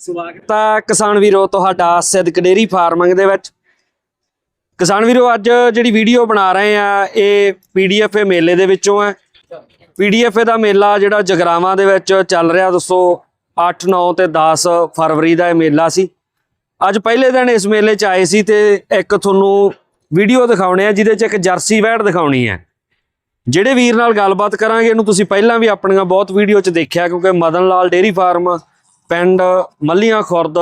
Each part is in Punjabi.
ਸਵਾਗਤ। ਹੈ ਕਿਸਾਨ ਵੀਰੋ, ਤੁਹਾਡਾ ਸਿੱਧਕ ਡੇਰੀ ਫਾਰਮਿੰਗ ਦੇ ਵਿੱਚ। ਕਿਸਾਨ ਵੀਰੋ, ਅੱਜ ਜਿਹੜੀ ਵੀਡੀਓ ਬਣਾ ਰਹੇ ਆ, ਇਹ ਪੀਡੀਐਫ ਮੇਲੇ ਦੇ ਵਿੱਚੋਂ ਹੈ। ਪੀਡੀਐਫ ਦਾ ਮੇਲਾ ਜਿਹੜਾ ਜਗਰਾਵਾਂ ਦੇ ਵਿੱਚ ਚੱਲ ਰਿਹਾ ਦੋਸਤੋ 8 9 ਤੇ 10 ਫਰਵਰੀ ਦਾ ਇਹ ਮੇਲਾ ਸੀ। ਅੱਜ ਪਹਿਲੇ ਦਿਨ ਇਸ ਮੇਲੇ 'ਚ ਆਏ ਸੀ ਤੇ ਇੱਕ ਤੁਹਾਨੂੰ ਵੀਡੀਓ ਦਿਖਾਉਣੇ ਆ, ਜਿਹਦੇ 'ਚ ਇੱਕ ਜਰਸੀ ਵੈੜ ਦਿਖਾਉਣੀ ਹੈ। ਜਿਹੜੇ ਵੀਰ ਨਾਲ ਗੱਲਬਾਤ ਕਰਾਂਗੇ, ਇਹਨੂੰ ਤੁਸੀਂ ਪਹਿਲਾਂ ਵੀ ਆਪਣੀਆਂ ਬਹੁਤ ਵੀਡੀਓ 'ਚ ਦੇਖਿਆ, ਕਿਉਂਕਿ ਮਦਨ ਲਾਲ ਡੇਰੀ ਫਾਰਮ ਪਿੰਡ ਮੱਲੀਆਂ ਖੁਰਦ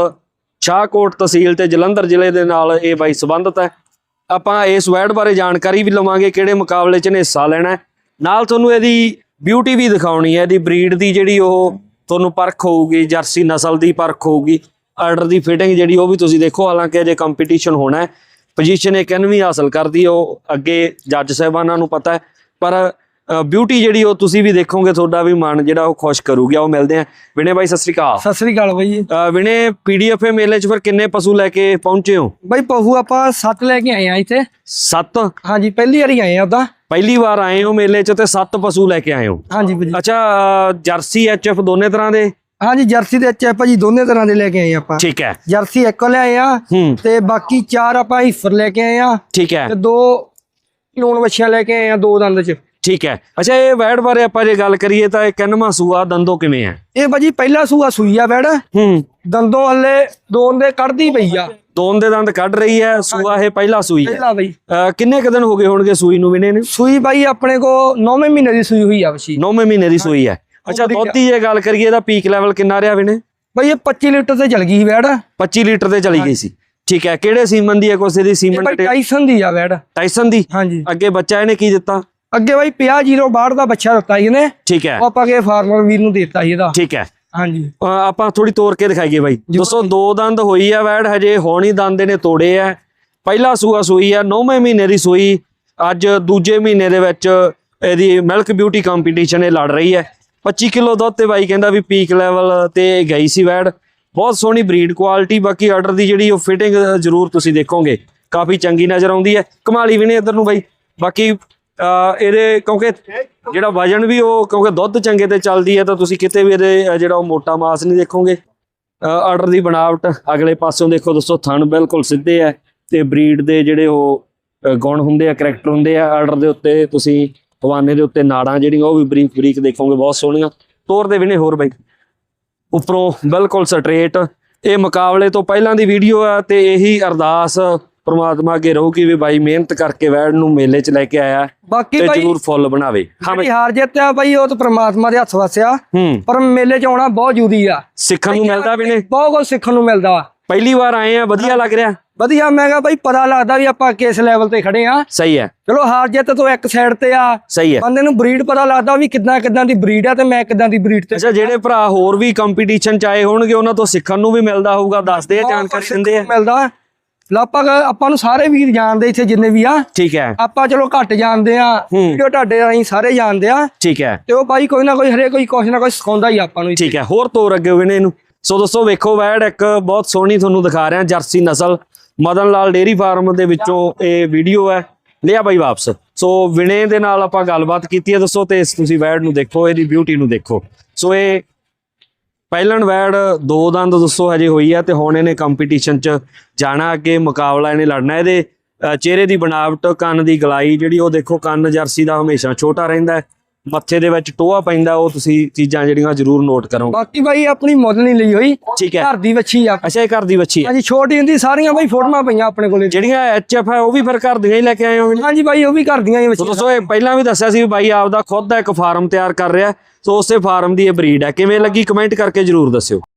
ਸ਼ਾਹਕੋਟ ਤਹਿਸੀਲ ਤੇ ਜਲੰਧਰ ਜ਼ਿਲ੍ਹੇ ਦੇ ਨਾਲ ਇਹ ਬਾਈ ਸੰਬੰਧਤ ਹੈ। ਆਪਾਂ ਇਸ ਵੈਡ ਬਾਰੇ ਜਾਣਕਾਰੀ ਵੀ ਲਵਾਂਗੇ ਕਿਹੜੇ ਮੁਕਾਬਲੇ 'ਚ ਨੇ ਹਿੱਸਾ ਲੈਣਾ ਨਾਲ ਤੁਹਾਨੂੰ ਇਹਦੀ ਬਿਊਟੀ ਵੀ ਦਿਖਾਉਣੀ ਹੈ, ਇਹਦੀ ਬਰੀਡ ਦੀ ਜਿਹੜੀ ਉਹ ਤੁਹਾਨੂੰ ਪਰਖ ਹੋਊਗੀ, ਜਰਸੀ ਨਸਲ ਦੀ ਪਰਖ ਹੋਊਗੀ ਆਰਡਰ ਦੀ ਫਿਟਿੰਗ ਜਿਹੜੀ ਉਹ ਵੀ ਤੁਸੀਂ ਦੇਖੋ, ਹਾਲਾਂਕਿ ਅਜੇ ਕੰਪੀਟੀਸ਼ਨ ਹੋਣਾ ਹੈ। ਪੋਜੀਸ਼ਨ ਇਹ ਕਿੰਨਵੀਂ ਹਾਸਲ ਕਰਦੀ ਉਹ ਅੱਗੇ ਜੱਜ ਸਾਹਿਬਾਨਾਂ ਨੂੰ ਪਤਾ ਹੈ। ਪਰ ਬਿਊਟੀ ਜਿਹੜੀ ਉਹ ਤੁਸੀਂ ਵੀ ਦੇਖੋਗੇ ਤੁਹਾਡਾ ਵੀ ਮਨ ਜਿਹੜਾ ਉਹ ਖੁਸ਼ ਕਰੂਗੀ। ਆਓ ਮਿਲਦੇ ਆ ਵਿਨੇ ਬਾਈ ਸਤਿ ਸ੍ਰੀ ਅਕਾਲ। ਸਤਿ ਸ੍ਰੀ ਅਕਾਲ ਬਾਈ ਜੀ। ਵਿਨੇ ਪੀਡੀਐਫ ਮੇਲੇ 'ਚ ਫਿਰ ਕਿੰਨੇ ਪਸ਼ੂ ਲੈ ਕੇ ਪਹੁੰਚੇ ਹੋ? ਬਾਈ ਪਹੂ ਆਪਾਂ ਸੱਤ ਲੈ ਕੇ ਆਏ ਆ ਇੱਥੇ। ਸੱਤ? ਹਾਂਜੀ ਪਹਿਲੀ ਵਾਰੀ ਆਏ ਆ ਉਦਾਂ ਪਹਿਲੀ ਵਾਰ ਆਏ ਹੋ ਮੇਲੇ 'ਚ ਤੇ ਸੱਤ ਪਸ਼ੂ ਲੈ ਕੇ ਆਏ ਹੋ? ਹਾਂਜੀ ਭਾਜੀ ਅੱਛਾ ਜਰਸੀ ਐਚਐਫ ਦੋਨੇ ਤਰ੍ਹਾਂ ਦੇ? ਹਾਂਜੀ ਜਰਸੀ ਦੇ ਐਚ ਭਾਜੀ ਦੋਨੇ ਤਰ੍ਹਾਂ ਦੇ ਲੈ ਕੇ ਆਏ ਆਪਾਂ। ਠੀਕ ਹੈ। ਜਰਸੀ ਇੱਕ ਲੈ ਆਏ ਆ ਤੇ ਬਾਕੀ ਚਾਰ ਆਪਾਂ ਹਿਫਰ ਲੈ ਕੇ ਆਏ ਆ। ਠੀਕ ਹੈ। ਤੇ ਦੋ ਲੂਣ ਵੱਛੀਆਂ ਲੈ ਕੇ ਆਏ ਆ ਦੋ ਦੰਦ ਚ। ਠੀਕ ਹੈ। ਅੱਛਾ ਇਹ ਵੈੜ ਬਾਰੇ ਆਪਾਂ ਜੇ ਗੱਲ ਕਰੀਏ ਤਾਂ ਇਹ ਕਿੰਨਵਾਂ ਸੂਆ ਦੰਦੋ ਕਿਵੇਂ ਹੈ? ਇਹ ਭਾਜੀ ਪਹਿਲਾ ਸੂਆ ਸੂਈ ਆ ਵੈੜ। ਹੂੰ। ਦੰਦੋਂ ਹੱਲੇ ਦੋਨ ਦੇ ਕੱਢਦੀ ਪਈ ਆ। ਦੋਨ ਦੇ ਦੰਦ ਕੱਢ ਰਹੀ ਹੈ ਸੂਆ ਇਹ ਪਹਿਲਾ ਸੂਈ ਹੈ। ਪਹਿਲਾ ਬਈ। ਕਿੰਨੇ ਕੁ ਦਿਨ ਹੋ ਗਏ ਹੋਣਗੇ ਸੂਈ ਨੂੰ ਵਿਨੇ ਨੇ? ਸੂਈ ਬਾਈ ਆਪਣੇ ਕੋ 9ਵੇਂ ਮਹੀਨੇ ਦੀ ਸੂਈ ਹੋਈ ਆ ਵਸ਼ੀ। ਨੌਵੇਂ ਮਹੀਨੇ ਦੀ ਸੂਈ ਹੈ। ਅੱਛਾ ਵਧੀਆ। ਦੁੱਧ ਦੀ ਜੇ ਗੱਲ ਕਰੀਏ ਤਾਂ ਪੀਕ ਲੈਵਲ ਕਿੰਨਾ ਰਿਹਾ ਵਿਨੇ ਬਾਈ ਇਹ 25 ਲੀਟਰ ਤੇ ਚਲ ਗਈ ਸੀ ਵੈੜ। ਇਹ 25 ਲੀਟਰ ਤੇ ਚਲੀ ਗਈ ਸੀ। ਠੀਕ ਹੈ ਕਿਹੜੇ ਸੀਮਨ ਦੀ ਹੈ ਕੋਸੇ ਦੀ ਸੀਮਨ ਟਾਈਸਨ ਦੀ ਆ ਵੈੜ। ਟਾਈਸਨ ਦੀ? ਹਾਂਜੀ। ਅੱਗੇ ਬੱਚਾ ਇਹਨੇ ਕੀ ਦਿੱਤਾ? ਅੱਗੇ ਬਾਈ 50 ਦਾ ਬੱਚਾ ਦਿੱਤਾ ਸੀ ਇਹਨੇ। ਠੀਕ ਹੈ। ਉਹ ਆਪਾਂ ਕੇ ਫਾਰਮਰ ਵੀਰ ਨੂੰ ਦਿੱਤਾ ਸੀ ਇਹਦਾ। ਠੀਕ ਹੈ। ਹਾਂਜੀ। ਆਪਾਂ ਥੋੜੀ ਤੋੜ ਕੇ ਦਿਖਾਈਏ ਬਾਈ। ਦੋਸਤੋ ਦੋ ਦੰਦ ਹੋਈ ਆ ਵੈੜ ਹਜੇ ਹੋਣੀ ਦੰਦ ਇਹਨੇ ਤੋੜੇ ਆ। ਪਹਿਲਾ ਸੂਆ ਸੂਈ ਆ ਨੌਵੇਂ ਮਹੀਨੇ ਦੀ ਸੂਈ। ਅੱਜ ਦੂਜੇ ਮਹੀਨੇ ਦੇ ਵਿੱਚ ਇਹਦੀ ਮਿਲਕ ਬਿਊਟੀ ਕੰਪੀਟੀਸ਼ਨ ਇਹ ਲੜ ਰਹੀ ਹੈ। 25 ਕਿਲੋ ਦੁੱਧ ਤੇ ਬਾਈ ਕਹਿੰਦਾ ਵੀ ਪੀਕ ਲੈਵਲ ਤੇ ਗਈ ਸੀ ਵੈੜ। ਬਹੁਤ ਸੋਹਣੀ ਬਰੀਡ ਕੁਆਲਿਟੀ ਬਾਕੀ ਆਰਡਰ ਦੀ ਜਿਹੜੀ ਉਹ ਫਿਟਿੰਗ ਜ਼ਰੂਰ ਤੁਸੀਂ ਦੇਖੋਗੇ। ਕਾਫੀ ਚੰਗੀ ਨਜ਼ਰ ਆਉਂਦੀ ਹੈ। ਕਮਾਲੀ ਵੀ ਨੇ ਇਧਰ ਨੂੰ ਬਾਈ। ਬਾਕੀ ਇਹਦੇ ਕਿਉਂਕਿ ਜਿਹੜਾ ਵਜਨ ਵੀ ਉਹ ਕਿਉਂਕਿ ਦੁੱਧ ਚੰਗੇ ਤੇ ਚੱਲਦੀ ਹੈ, ਤਾਂ ਤੁਸੀਂ ਕਿਤੇ ਵੀ ਇਹਦੇ ਜਿਹੜਾ ਉਹ ਮੋਟਾ ਮਾਸ ਨਹੀਂ ਦੇਖੋਗੇ। ਆਰਡਰ ਦੀ ਬਣਾਵਟ ਅਗਲੇ ਪਾਸਿਓਂ ਦੇਖੋ ਦੋਸਤੋ, ਥਣ ਬਿਲਕੁਲ ਸਿੱਧੇ ਹੈ ਤੇ ਬਰੀਡ ਦੇ ਜਿਹੜੇ ਉਹ ਗੁਣ ਹੁੰਦੇ ਆ ਕਰੈਕਟਰ ਹੁੰਦੇ ਆ ਆਰਡਰ ਦੇ ਉੱਤੇ। ਤੁਸੀਂ ਹਵਾਨੇ ਦੇ ਉੱਤੇ ਨਾੜਾਂ ਜਿਹੜੀਆਂ, ਉਹ ਵੀ ਬਰੀਕ ਬਰੀਕ ਦੇਖੋਗੇ, ਬਹੁਤ ਸੋਹਣੀਆਂ। ਤੋਰ ਦੇ ਵੀ ਨੇ ਹੋਰ ਬਾਈ। ਉੱਪਰੋਂ ਬਿਲਕੁਲ ਸਟ੍ਰੇਟ ਇਹ ਮੁਕਾਬਲੇ ਤੋਂ ਪਹਿਲਾਂ ਦੀ ਵੀਡੀਓ ਆ ਤੇ ਇਹੀ ਅਰਦਾਸ ਪ੍ਰਮਾਤਮਾ ਅੱਗੇ ਰਹੂਗੀ ਵੀ ਬਾਈ ਮਿਹਨਤ ਕਰਕੇ ਵੈੜ ਨੂੰ ਮੇਲੇ 'ਚ ਲੈ ਕੇ ਆਇਆ ਬਾਕੀ ਤੇ ਬਾਈ ਜ਼ਰੂਰ ਫੁੱਲ ਬਣਾਵੇ। ਹਾਂ ਬਾਈ। ਜਿਹੜੀ ਹਾਰ ਜਿੱਤ ਆ ਬਾਈ ਉਹ ਤਾਂ ਪ੍ਰਮਾਤਮਾ ਦੇ ਹੱਥ ਵਸਿਆ। ਹੂੰ। ਪਰ ਮੇਲੇ 'ਚ ਆਉਣਾ ਬਹੁਤ ਜ਼ਰੂਰੀ ਆ। ਸਿੱਖਣ ਨੂੰ ਮਿਲਦਾ ਵੀ ਨੇ ਬਹੁਤ ਕੁਝ ਸਿੱਖਣ ਨੂੰ ਮਿਲਦਾ। ਵਾ ਪਹਿਲੀ ਵਾਰ ਆਏ ਆ ਵਧੀਆ ਲੱਗ ਰਿਹਾ। ਵਧੀਆ ਮੈਂ ਕਿਹਾ ਬਾਈ ਪਤਾ ਲੱਗਦਾ ਵੀ ਆਪਾਂ ਕਿਸ ਲੈਵਲ ਤੇ ਖੜੇ ਆ। ਸਹੀ ਹੈ। ਚਲੋ ਹਾਰ ਜਿੱਤ ਤੋਂ ਇੱਕ ਸਾਈਡ ਤੇ ਆ। ਸਹੀ ਹੈ। ਬੰਦੇ ਨੂੰ ਬਰੀਡ ਪਤਾ ਲੱਗਦਾ ਵੀ ਕਿੱਦਾਂ ਕਿੱਦਾਂ ਦੀ ਬਰੀਡ ਆ ਤੇ ਮੈਂ ਕਿੱਦਾਂ ਦੀ ਬਰੀਡ ਤੇ ਅੱਛਾ ਜਿਹੜੇ ਭਰਾ ਹੋਰ ਵੀ ਕੰਪੀਟੀਸ਼ਨ ਚ ਆਏ ਹੋਣਗੇ ਉਹਨਾਂ ਤੋਂ ਸਿੱਖਣ ਨੂੰ ਵੀ ਮਿਲਦਾ ਹੋਊਗਾ ਦੱਸਦੇ ਆ ਜਾਣਕਾਰੀ ਦਿੰਦੇ ਆ। ਮਿਲਦਾ। ਲਾਪਾ ਆਪਾਂ ਨੂੰ ਸਾਰੇ ਵੀਰ ਜਾਣਦੇ ਇੱਥੇ ਜਿੰਨੇ ਵੀ ਆ। ਠੀਕ ਹੈ। ਆਪਾਂ ਚਲੋ ਘੱਟ ਜਾਣਦੇ ਆ। ਵੀਡੀਓ ਤੁਹਾਡੇ ਰਾਹੀਂ ਸਾਰੇ ਜਾਣਦੇ ਆ। ਠੀਕ ਹੈ। ਤੇ ਉਹ ਬਾਈ ਕੋਈ ਨਾ ਕੋਈ ਹਰੇ ਕੋਈ ਕੁਛ ਨਾ ਕੁਛ ਸਿਖਾਉਂਦਾ ਹੀ ਆਪਾਂ ਨੂੰ। ਠੀਕ ਹੈ ਹੋਰ ਤੋਰ ਅੱਗੇ ਹੋਵੇ ਨੇ ਇਹਨੂੰ। ਸੋ ਦੋਸਤੋ ਵੇਖੋ ਵੈੜ ਇੱਕ ਬਹੁਤ ਸੋਹਣੀ ਤੁਹਾਨੂੰ ਦਿਖਾ ਰਿਹਾ ਜਰਸੀ ਨਸਲ। ਮਦਨ ਲਾਲ ਡੇਰੀ ਫਾਰਮ ਦੇ ਵਿੱਚੋਂ ਇਹ ਵੀਡੀਓ ਹੈ। ਲਿਆ ਬਾਈ ਵਾਪਸ। ਸੋ ਵਿਨੇ ਦੇ ਨਾਲ ਆਪਾਂ ਗੱਲਬਾਤ ਕੀਤੀ ਹੈ ਦੋਸਤੋ ਤੇ ਤੁਸੀਂ ਵੈੜ ਨੂੰ ਦੇਖੋ ਇਹਦੀ ਬਿਊਟੀ ਨੂੰ ਦੇਖੋ। ਸੋ ਇਹ ਪਹਿਲਣ ਵੈੜ ਦੋ ਦੰਦ ਦੱਸੋ ਹਜੇ ਹੋਈ ਆ ਤੇ ਹੁਣ ਇਹਨੇ ਕੰਪੀਟੀਸ਼ਨ ਚ ਜਾਣਾ ਅੱਗੇ, ਮੁਕਾਬਲਾ ਇਹਨੇ ਲੜਨਾ। ਇਹਦੇ ਚਿਹਰੇ ਦੀ ਬਣਾਵਟ, ਕੰਨ ਦੀ ਗਲਾਈ ਜਿਹੜੀ ਉਹ ਦੇਖੋ, ਕੰਨ ਜਰਸੀ ਦਾ ਹਮੇਸ਼ਾ ਛੋਟਾ ਰਹਿੰਦਾ ਮੱਥੇ ਦੇ ਵਿੱਚ ਟੋਆ ਪੈਂਦਾ ਉਹ ਤੁਸੀਂ ਚੀਜ਼ਾਂ ਜਿਹੜੀਆਂ ਜ਼ਰੂਰ ਨੋਟ ਕਰੋ। ਬਾਕੀ ਬਾਈ ਆਪਣੀ ਮੁੱਲ ਨਹੀਂ ਲਈ ਹੋਈ। ਠੀਕ ਹੈ। ਘਰ ਦੀ ਵੱਛੀ ਆ। ਅੱਛਾ ਇਹ ਘਰ ਦੀ ਹੈ ਹਾਂਜੀ ਛੋਟੀ ਹੁੰਦੀ ਸਾਰੀਆਂ ਬਾਈ ਫੋਟੋਆਂ ਪਈਆਂ ਆਪਣੇ ਕੋਲੇ। ਜਿਹੜੀਆਂ ਐਚਐਫ ਹੈ ਉਹ ਵੀ ਫਿਰ ਘਰ ਦੀਆਂ ਹੀ ਲੈ ਕੇ ਆਏ ਹੋਗੇ ਹਾਂਜੀ ਬਾਈ ਉਹ ਵੀ ਘਰ ਦੀਆਂ ਹੀ ਸੋ ਵੱਛੀਆਂ ਦੋਸਤੋ ਇਹ ਪਹਿਲਾਂ ਵੀ ਦੱਸਿਆ ਸੀ ਵੀ ਬਾਈ ਆਪਦਾ ਖੁਦ ਦਾ ਇੱਕ ਫਾਰਮ ਤਿਆਰ ਕਰ ਰਿਹਾ। ਸੋ ਉਸੇ ਫਾਰਮ ਦੀ ਇਹ ਬਰੀਡ ਹੈ ਕਿਵੇਂ ਲੱਗੀ? ਕਮੈਂਟ ਕਰਕੇ ਜਰੂਰ ਦੱਸਿਓ।